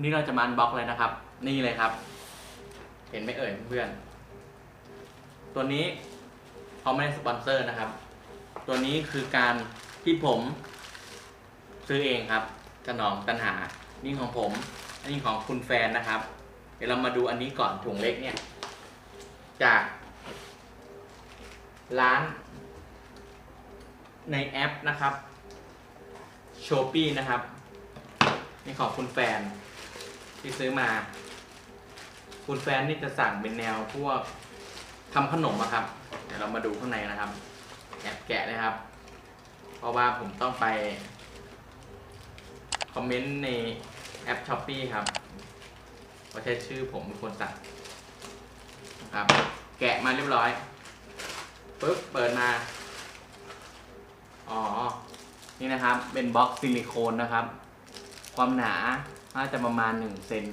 วันนี้เราจะมาอันบ็อกเลยนะครับ นี่เลยครับ เห็นไหมเอ่ยเพื่อน ตัวนี้เขาไม่ได้สปอนเซอร์นะครับ ตัวนี้คือการที่ผมซื้อเองครับสนองตัณหา นี่ของผม อันนี้ของคุณแฟนนะครับ เดี๋ยวเรามาดูอันนี้ก่อนถุงเล็กเนี่ย จาก ร้าน ในแอปนะครับโชปี้นะครับ นี่ของคุณแฟน ที่ซื้อมา คุณแฟนนี่จะสั่งเป็นแนวพวกทำขนมอะครับ เดี๋ยวเรามาดูข้างในนะครับแอบแกะนะครับ เพราะว่าผมต้องไป คอมเมนต์ในแอปช้อปปีครับว่าใช้ชื่อผมเป็นคนสั่งครับ แกะมาเรียบร้อยปุ๊บเปิดมา อ๋อ นี่นะครับ เป็นบล็อกซิลิโคนนะครับ ความหนา น่าจะประมาณหนึ่งเซน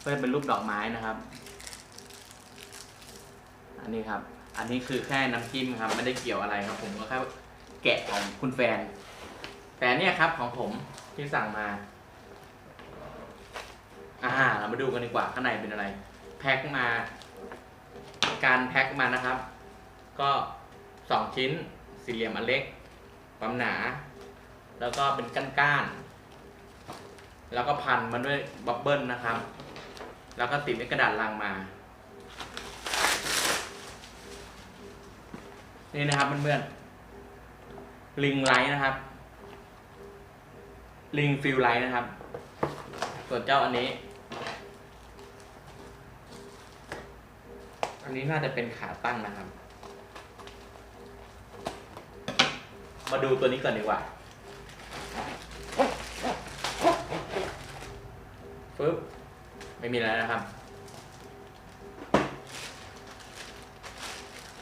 เพื่อเป็นรูปดอกไม้นะครับ อันนี้ครับ อันนี้คือแค่น้ำจิ้มครับ ไม่ได้เกี่ยวอะไรครับ ผมก็แค่แกะของคุณแฟน แต่เนี่ยครับของผมที่สั่งมา อ่า เรามาดูกันดีกว่าข้างในเป็นอะไร แพ็คมา การแพ็คมานะครับ ก็สองชิ้น สี่เหลี่ยมอันเล็ก ความหนา แล้วก็เป็นก้านๆ แล้วก็พันมันด้วยบับเบิ้ลนะครับ แล้วก็ติดด้วยกระดาษลังมา นี่นะครับเพื่อนๆลิงไลท์นะครับ ลิงฟิลไลท์นะครับ ส่วนเจ้าอันนี้ อันนี้น่าจะเป็นขาตั้งนะครับ มาดูตัวนี้ก่อนดีกว่า ฟึบไม่มีแล้วนะครับ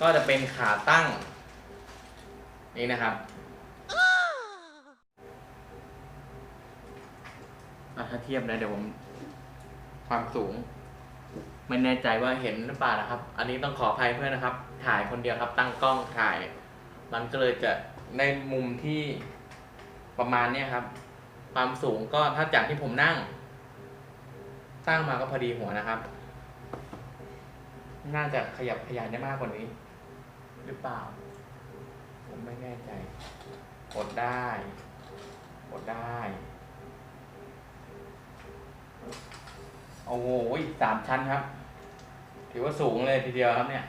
ก็จะเป็นขาตั้ง นี่นะครับถ้าเทียบนะเดี๋ยวผม ความสูง ไม่แน่ใจว่าเห็นหรือเปล่านะครับ อันนี้ต้องขออภัยเพื่อนนะครับ ถ่ายคนเดียวครับ ตั้งกล้องถ่าย มันก็เลยจะได้มุมที่ประมาณเนี้ยครับ ความสูงก็ถ้าจากที่ผมนั่ง ตั้งมาก็พอดีหัวนะครับ น่าจะขยับขยายได้มากกว่านี้ หรือเปล่า ผมไม่แน่ใจกดได้กดได้โอ้โหสามชั้นครับ ถือว่าสูงเลยทีเดียวครับเนี่ย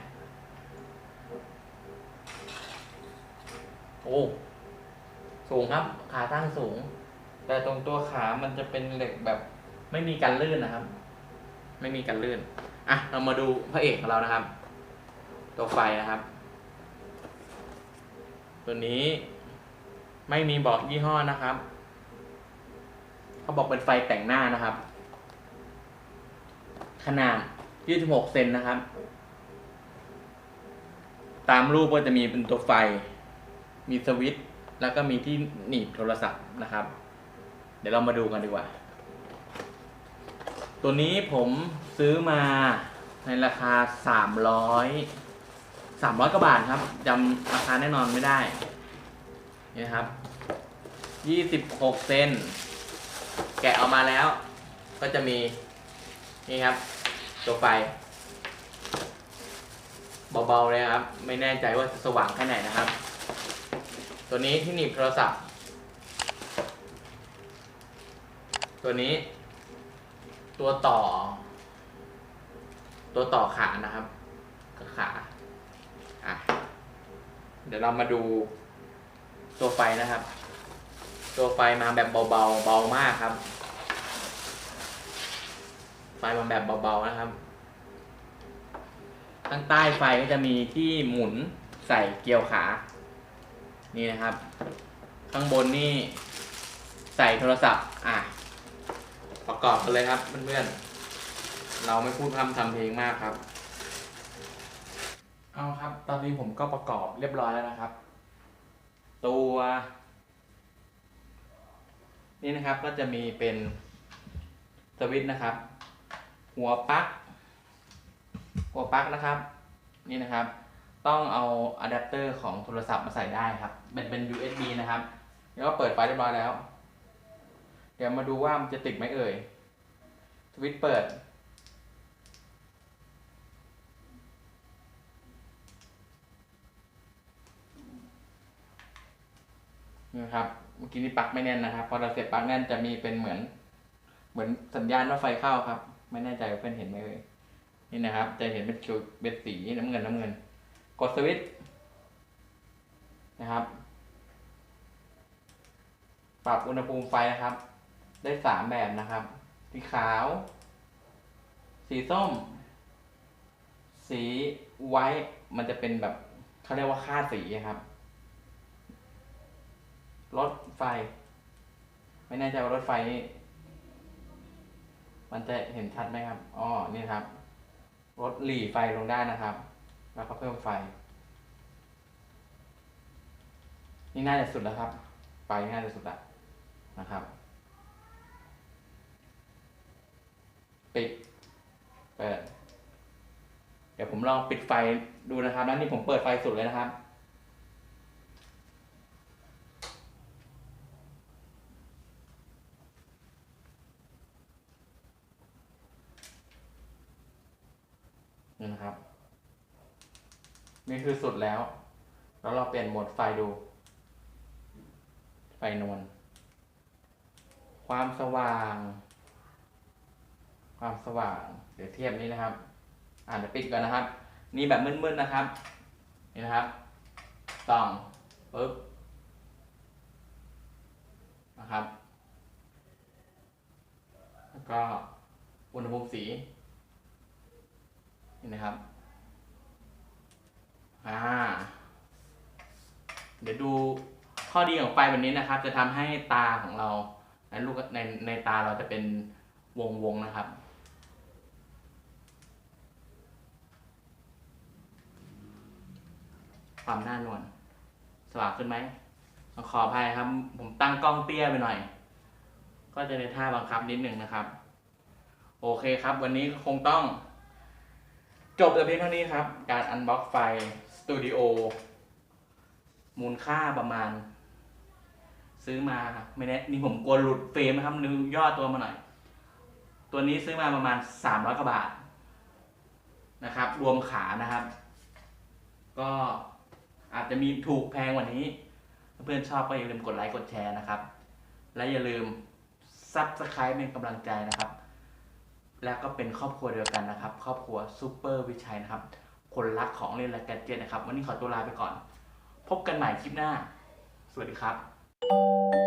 โอ้ สูงครับ ขาตั้งสูง แต่ตรงตัวขามันจะเป็นเหล็กแบบ ไม่มีการลื่นนะครับ ไม่มีการลื่นอะเรามาดูพระเอกของเรานะครับ ตัวไฟนะครับ ตัวนี้ไม่มีบอกยี่ห้อนะครับเขาบอกเป็นไฟแต่งหน้านะครับ ขนาด 26 เซนนะครับ ตามรูปก็จะมีเป็นตัวไฟ มีสวิตช์แล้วก็มีที่หนีบโทรศัพท์นะครับ เดี๋ยวเรามาดูกันดีกว่า ตัวนี้ผมซื้อมาในราคา 300 300กว่าบาทครับจำราคาแน่นอนไม่ได้นี่ครับ 26 เซนแกะออกมาแล้ว ก็จะมีนี่ครับ ตัวไฟเบาๆเลยครับ ไม่แน่ใจว่าจะสว่างแค่ไหนนะครับ ตัวนี้ที่หนีบโทรศัพท์ ตัวนี้ ตัวต่อ ตัวต่อขานะครับกับขาอะเดี๋ยวเรามาดูตัวไฟนะครับ ตัวไฟมาแบบเบาๆเบามากครับ ไฟมาแบบเบาๆนะครับ ข้างใต้ไฟก็จะมีที่หมุนใส่เกลียวขา นี่นะครับ ข้างบนนี่ใส่โทรศัพท์ อะ ประกอบกันเลยครับเพื่อนๆเราไม่พูดพร่ำทำเพลงมากครับ เอาครับ ตอนนี้ผมก็ประกอบเรียบร้อยแล้วนะครับ ตัว นี่นะครับก็จะมีเป็นสวิตช์นะครับ หัวปลั๊กหัวปลั๊กนะครับ นี่นะครับ ต้องเอาอะแดปเตอร์ของโทรศัพท์มาใส่ได้ครับเป็นเป็น USB นะครับ แล้วก็เปิดไฟเรียบร้อยแล้ว เดี๋ยวมาดูว่ามันจะติดไหมเอ่ยสวิตช์เปิด นะครับเมื่อกี้นี่ปลั๊กไม่แน่นนะครับ พอเราเสียบปลั๊กแน่นจะมีเป็นเหมือน เหมือนสัญญาณว่าไฟเข้าครับ ไม่แน่ใจว่าเพื่อนเห็นไหมเอ่ยนี่นะครับ จะเห็นเป็นจุดเป็นสีน้ำเงินน้ำเงิน กดสวิตช์นะครับ ปรับอุณหภูมิไฟนะครับ ได้สามแบบนะครับ สีขาว สีส้ม สีไวท์มันจะเป็นแบบเขาเรียกว่าค่าสีครับ รถไฟ ไม่แน่ใจว่ารถไฟ มันจะเห็นชัดไหมครับ อ๋อ นี่ครับ รถหลีไฟลงได้นะครับ แล้วก็เพิ่มไฟ นี่น่าจะสุดแล้วครับไฟน่าจะสุดแล้วนะครับ ปิดเปิดเดี๋ยวผมลองปิดไฟดูนะครับแล้วนี่ผมเปิดไฟสุดเลยนะครับ นี่นะครับ นี่คือสุดแล้ว แล้วเราเปลี่ยนโหมดไฟดู ไฟนวลความสว่าง ความสว่างเดี๋ยวเทียบนี้นะครับ อ่านเดี๋ยวปิดก่อนนะครับ นี่แบบมืดๆนะครับ นี่นะครับส่องปึ๊บนะครับ แล้วก็อุณหภูมิสีนี่นะครับอ่าเดี๋ยวดูข้อดีของไฟแบบนี้นะครับ จะทำให้ตาของเราในลูกในในตาเราจะเป็นวงวงๆนะครับ ความหน้านวลสว่างขึ้นไหมขออภัยครับ ผมตั้งกล้องเตี้ยไปหน่อย ก็จะในท่าบังคับนิดหนึ่งนะครับ โอเคครับ วันนี้คงต้อง จบแต่เพียงเท่านี้ครับ การอันบ็อกไฟสตูดิโอมูลค่าประมาณ ซื้อมาไม่แน่นี่ผมกลัวหลุดเฟรมนะครับนึกย่อตัวมาหน่อย ตัวนี้ซื้อมาประมาณสามร้อยกว่าบาทนะครับ รวมขานะครับ ก็ อาจจะมีถูกแพงกว่านี้ เพื่อนๆชอบก็อย่าลืมกดไลค์กดแชร์นะครับ และอย่าลืมซับสไครป์เป็นกำลังใจนะครับ แล้วก็เป็นครอบครัวเดียวกันนะครับ ครอบครัวซูเปอร์วิชัยนะครับ คนรักของเล่นและแกดเจิตนะครับ วันนี้ขอตัวลาไปก่อน พบกันใหม่คลิปหน้า สวัสดีครับ